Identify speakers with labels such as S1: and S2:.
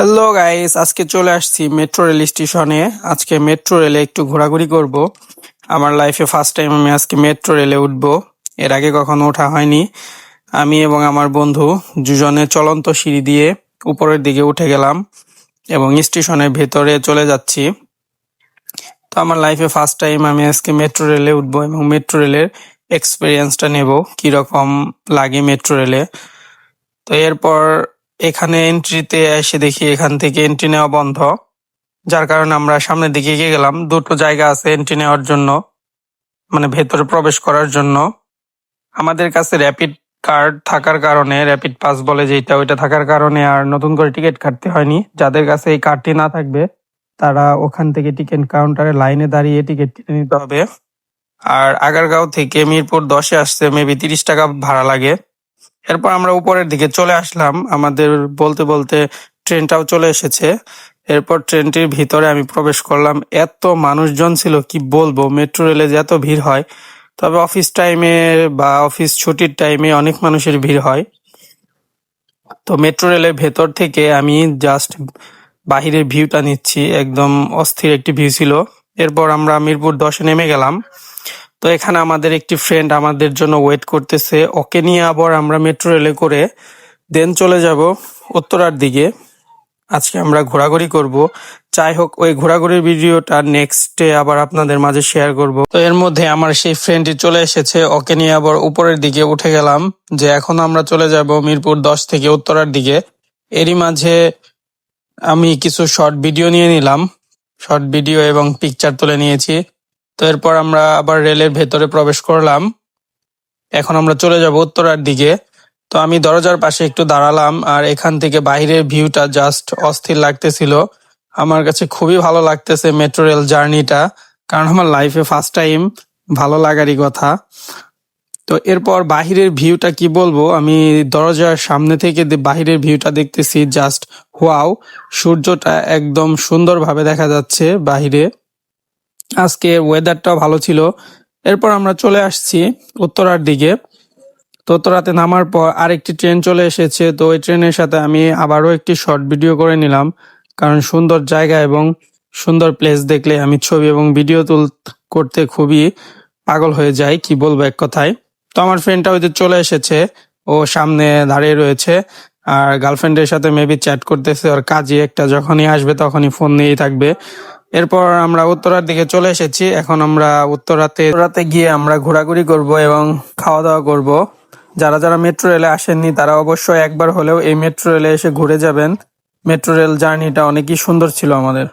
S1: Hello guys আজকে চলে আসছি মেট্রো রেল স্টেশনে আজকে মেট্রো রেলে একটু ঘোরাঘুরি করব। আমার লাইফে ফার্স্ট টাইম আমি আজকে মেট্রো রেলে উঠব। এর আগে কখনো ওঠা হয়নি। আমি এবং আমার বন্ধু দুজনে চলন্ত সিঁড়ি দিয়ে উপরের দিকে উঠে গেলাম এবং স্টেশনের ভেতরে চলে যাচ্ছি। তো আমার লাইফে ফার্স্ট টাইম আমি আজকে মেট্রো রেলে উঠবো এবং মেট্রো রেলের এক্সপিরিয়েন্সটা নেব। কীরকম লাগে মেট্রো রেলে তো এরপর এখানে এন্ট্রিতে এসে দেখি এখান থেকে এন্ট্রি নেওয়া বন্ধ। যার কারণে আমরা সামনের দিকে এগিয়ে গেলাম। দুটো জায়গা আছে এন্ট্রি নেওয়ার জন্য মানে ভেতরে প্রবেশ করার জন্য। আমাদের কাছে র্যাপিড কার্ড থাকার কারণে র্যাপিড পাস বলে যেটা, ওইটা থাকার কারণে আর নতুন করে টিকিট কাটতে হয়নি। যাদের কাছে এই কার্ডটি না থাকবে, তারা ওখান থেকে টিকিট কাউন্টারে লাইনে দাঁড়িয়ে টিকিট কেটে নিতে হবে। আর আগারগাঁও থেকে মিরপুর দশে আসতে মেবি তিরিশ টাকা ভাড়া লাগে। এরপর আমরা উপরের দিকে চলে আসলাম। আমাদের বলতে বলতে ট্রেনটাও চলে এসেছে। এরপর ট্রেনটির ভিতরে আমি প্রবেশ করলাম। এত মানুষজন ছিল, কি বলব? মেট্রো রেলে যে এত ভিড় হয়। তবে অফিস টাইমে বা অফিস ছুটির টাইমে অনেক মানুষের ভিড় হয়। তো মেট্রো রেলের ভেতর থেকে আমি জাস্ট বাহিরের ভিউটা নিচ্ছি। একদম অস্থির একটি ভিউ ছিল। এরপর আমরা মিরপুর দশে নেমে গেলাম। তো এখানে আমাদের একটি ফ্রেন্ড আমাদের জন্য ওয়েট করতেছে। ওকে নিয়ে আবার আমরা মেট্রো রেলে করে দেন চলে যাব উত্তরার দিকে। আজকে আমরা ঘোরাঘুরি করব। যাই হোক, ওই ঘোরাঘুরির ভিডিওটা নেক্সটে আবার আপনাদের মাঝে শেয়ার করব। তো এর মধ্যে আমার সেই ফ্রেন্ডটি চলে এসেছে। ওকে নিয়ে আবার উপরের দিকে উঠে গেলাম যে এখন আমরা চলে যাব মিরপুর দশ থেকে উত্তরার দিকে। এরই মাঝে আমি কিছু শর্ট ভিডিও নিয়ে নিলাম। শর্ট ভিডিও এবং পিকচার তুলে নিয়েছি। তো এরপর আমরা আবার রেলের ভেতরে প্রবেশ করলাম। এখন আমরা চলে যাব উত্তরার দিকে। তো আমি দরজার পাশে একটু দাঁড়ালাম আর এখান থেকে বাইরের ভিউটা জাস্ট অস্থির লাগতেছিল। আমার কাছে খুবই ভালো লাগতেছে মেট্রো রেল জার্নিটা, কারণ আমার লাইফে ফার্স্ট টাইম ভালো লাগারই কথা। তো এরপর বাহিরের ভিউটা কি বলব? আমি দরজার সামনে থেকে বাহিরের ভিউটা দেখতেছি জাস্ট ওয়াও সূর্যটা একদম সুন্দরভাবে দেখা যাচ্ছে বাহিরে। আজকে ওয়েদারটাও ভালো ছিল। এরপর আমরা চলে আসছি উত্তরার দিকে। তো উত্তরাতে নামার পর আরেকটি ট্রেন চলে এসেছে। তো ওই ট্রেনের সাথে আমি আবারও একটি শর্ট ভিডিও করে নিলাম। কারণ সুন্দর জায়গা এবং সুন্দর প্লেস দেখলে আমি ছবি এবং ভিডিও তুল করতে খুবই পাগল হয়ে যাই, কি বলব এক কথায়। তো আমার ফ্রেন্ডটা ওই চলে এসেছে। ও সামনে দাঁড়িয়ে রয়েছে। আর গার্লফ্রেন্ডের সাথে মেবি চ্যাট করতেছে। ওর কাজই একটা, যখনই আসবে তখনই ফোন নিয়েই থাকবে। এরপর আমরা উত্তরার দিকে চলে এসেছি। এখন আমরা উত্তরাতে উত্তরাতে গিয়ে আমরা ঘোরাঘুরি করব এবং খাওয়া দাওয়া করব। যারা যারা মেট্রো রেলে আসেননি, তারা অবশ্যই একবার হলেও এই মেট্রো রেলে এসে ঘুরে যাবেন। মেট্রো রেল জার্নিটা অনেকই সুন্দর ছিল আমাদের।